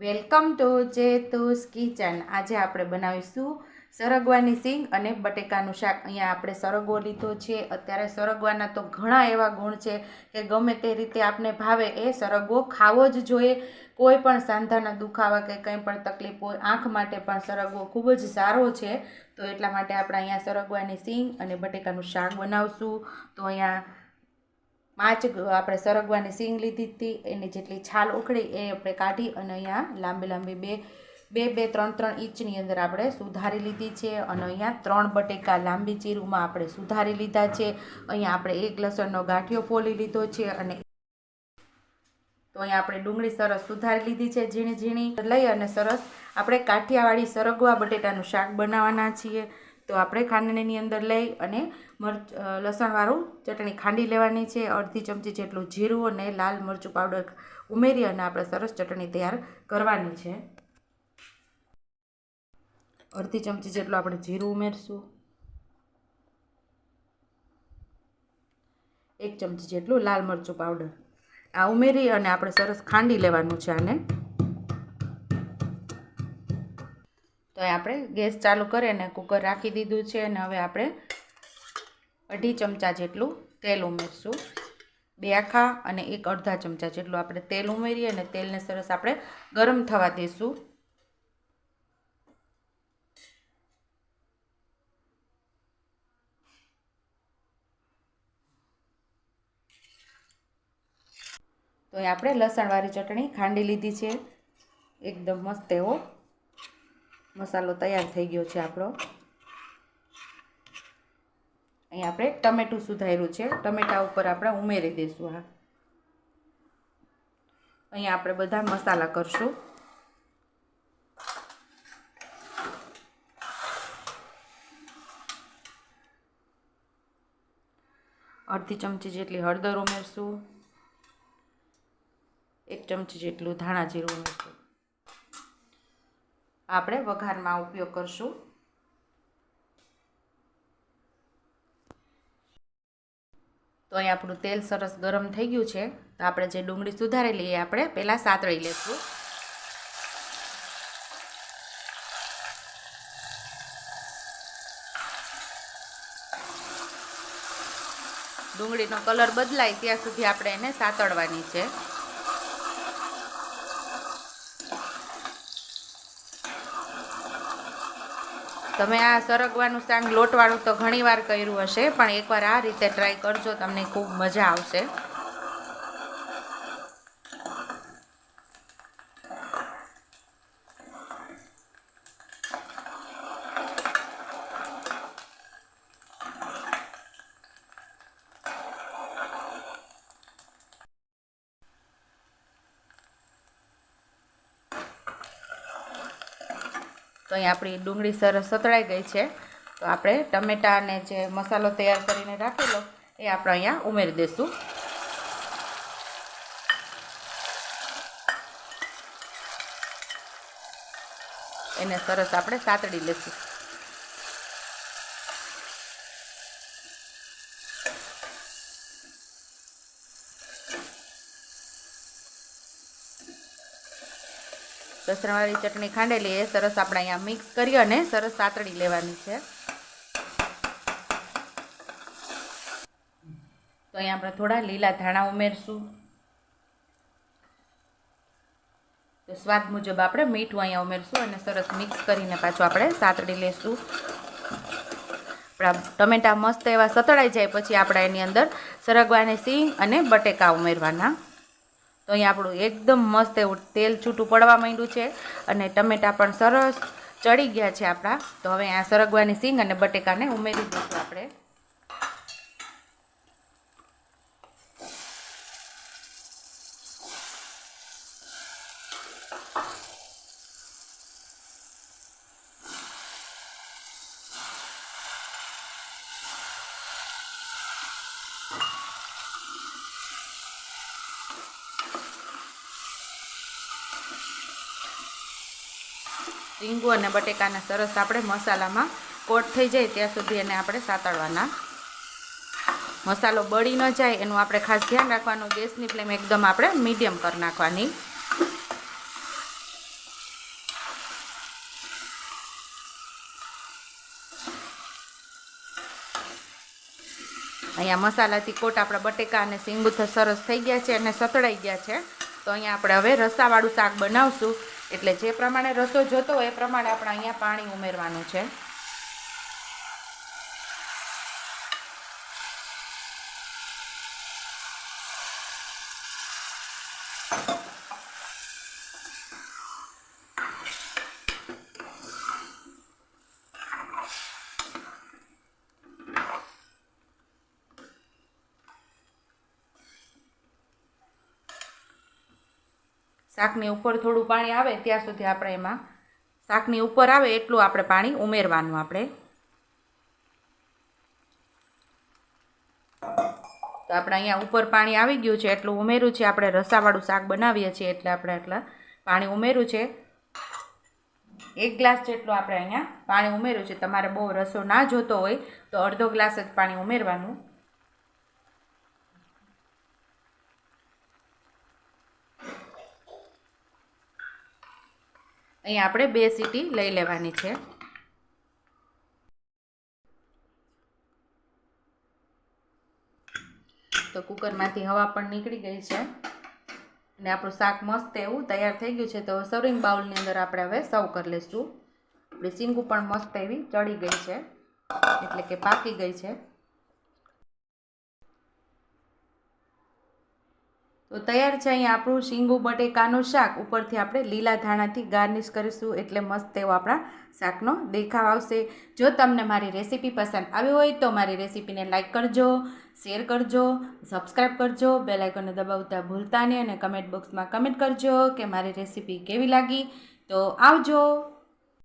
Welcome to જેતુસ kitchen. આજે આપણે બનાવીશું સરગવાની સિંગ અને બટેકાનું શાક. અહીંયા આપણે સરગવો લીધો છે. અત્યારે સરગવાના તો ઘણા એવા ગુણ છે કે ગમે તે રીતે આપને ભાવે એ સરગવો ખાવો જ જોઈએ. કોઈ પણ સાંધાના દુખાવા કે કંઈ પણ તકલીફ હોય, આંખ માટે પણ સરગવો ખૂબ જ સારો છે. તો એટલા માટે આપણે અહીંયા સરગવાની સિંગ અને બટેકાનું શાક બનાવશું. તો અહીંયા પાંચ આપણે સરગવાની સિંગ લીધી હતી, એની જેટલી છાલ ઉખડી એ આપણે કાઢી અને અહીંયા લાંબી લાંબી બે બે બે, ત્રણ ત્રણ ઇંચની અંદર આપણે સુધારી લીધી છે અને અહીંયા ત્રણ બટેકા લાંબી ચીરુમાં આપણે સુધારી લીધા છે. અહીંયા આપણે એક લસણનો ગાંઠિયો ફોલી લીધો છે અને તો અહીંયા આપણે ડુંગળી સરસ સુધારી લીધી છે ઝીણી ઝીણી. લઈ અને સરસ આપણે કાઠિયાવાડી સરગવા બટેટાનું શાક બનાવવાના છીએ. તો આપણે ખાંડણીની અંદર લઈ અને મરચ લસણવાળું ચટણી ખાંડી લેવાની છે. અડધી ચમચી જેટલું જીરું અને લાલ મરચું પાવડર ઉમેરી અને આપણે સરસ ચટણી તૈયાર કરવાની છે. અડધી ચમચી જેટલું આપણે જીરું ઉમેરશું. એક ચમચી જેટલું લાલ મરચું પાવડર. આ ઉમેરી અને આપણે સરસ ખાંડી લેવાનું છે આને. તો આપણે ગેસ ચાલુ કરીને કુકર રાખી દીધું છે અને હવે આપણે અઢી ચમચા જેટલું તેલ ઉમેરશું. બે આખા અને એક અડધા ચમચા જેટલું આપણે તેલ ઉમેરીએ અને તેલને સરસ આપણે ગરમ થવા દઈશું તો એ આપણે લસણવાળી ચટણી ખાંડી લીધી છે. એકદમ મસ્ત એવો. મસાલો તૈયાર થઈ ગયો છે આપણો. અહીં આપણે ટમેટું સુધાર્યું છે. ટમેટા ઉપર આપણે ઉમેરી દઈશું હા. અહીં આપણે બધા મસાલા કરશું. અડધી ચમચી જેટલી હળદર ઉમેરશું. એક ચમચી જેટલું ધાણા જીરું ઉમેરશું. આપણે વઘારમાં ઉપયોગ કરશું. તો અહીં આપણું તેલ સરસ ગરમ થઈ ગયું છે. તો આપણે જે ડુંગળી સુધારેલી એ આપણે પહેલાં સાતળી લેશું. ડુંગળીનો કલર બદલાય ત્યાં સુધી આપણે એને સાતળવાની છે. તમે આ સરગવાનું શાક લોટવાળું તો ઘણીવાર કર્યું હશે, પણ એકવાર આ રીતે ટ્રાય કરજો, તમને ખૂબ મજા આવશે. તો અહીં આપણી ડુંગળી સરસ સતળાઈ ગઈ છે. તો આપણે ટમેટાં અને જે મસાલો તૈયાર કરીને રાખેલો, એ આપણે અહીંયા ઉમેરી દઈશું. એને સરસ આપણે સાતડી લઈશું લસણવાળી ચટણી ખાંડેલી એ સરસ આપણે અહીંયા મિક્સ કરી અને સરસ સાતળી લેવાની છે. તો અહીંયા આપણે થોડા લીલા ધાણા ઉમેરશું. તો સ્વાદ મુજબ આપણે મીઠું અહીંયા ઉમેરશું અને સરસ મિક્સ કરીને પાછું આપણે સાતળી લેશું. આપણા ટમેટા મસ્ત એવા સતળાઈ જાય પછી આપણે એની અંદર સરગવાની સિંગ અને બટેકા ઉમેરવાના. તો અહીંયા આપણું એકદમ મસ્ત એવું તેલ છૂટું પડવા માંડ્યું છે અને ટમેટા પણ સરસ ચડી ગયા છે આપણા. તો હવે આ સરગવાની સિંગ અને બટેકાને ઉમેરી દઈશું આપણે. રીંગો અને બટેકાને સરસ આપણે મસાલામાં કોટ થઈ જાય ત્યાં સુધી એને આપણે સાતળવાના. મસાલો બળી ન જાય એનું આપણે ખાસ ધ્યાન રાખવાનું, ગેસની ફ્લેમ એકદમ આપણે મીડિયમ કરી નાખવાની. અહીંયા મસાલાથી કોટ આપણા બટેકા અને સીંગુ સિંગુથર સરસ થઈ ગયા છે અને સતળાઈ ગયા છે. તો અહીંયા આપણે હવે રસાવાળું શાક બનાવશું. એટલે જે પ્રમાણે રસો જોતો હોય એ પ્રમાણે આપણે અહીંયા પાણી ઉમેરવાનું છે. શાકની ઉપર થોડું પાણી આવે ત્યાં સુધી આપણે એમાં શાકની ઉપર આવે એટલું આપણે પાણી ઉમેરવાનું આપણે. તો આપણે અહીંયા ઉપર પાણી આવી ગયું છે, એટલું ઉમેર્યું છે, આપણે રસાવાળું શાક બનાવીએ છીએ એટલે આપણે એટલા પાણી ઉમેર્યું છે. એક ગ્લાસ જેટલું આપણે અહીંયા પાણી ઉમેર્યું છે, તમારે બહુ રસો ના જોતો હોય તો અડધો ગ્લાસ જ પાણી ઉમેરવાનું. અહીંયા આપણે બે સીટી લઈ લેવાની છે. તો કુકરમાંથી હવા પણ નીકળી ગઈ છે. અને આપણું શાક મસ્ત એવું તૈયાર થઈ ગયું છે. તો સર્વિંગ બાઉલની અંદર આપણે હવે સર્વ કરી લઈશું આપણી સિંગુ પણ મસ્ત એવી ચડી ગઈ છે. એટલે કે પાકી ગઈ છે. તો તૈયાર છે અહીંયા આપણું શીંગું, બટેકાનું શાક. ઉપરથી આપણે લીલા ધાણાથી ગાર્નિશ કરીશું એટલે મસ્ત એવો આપણા શાકનો દેખાવ આવશે. જો તમને મારી રેસીપી પસંદ આવી હોય તો મારી રેસીપીને લાઇક કરજો, શેર કરજો, સબસ્ક્રાઈબ કરજો, બેલ આઇકોનને દબાવતા ભૂલતા નહીં અને કમેન્ટ બોક્સમાં કમેન્ટ કરજો કે મારી રેસીપી કેવી લાગી. તો આવજો.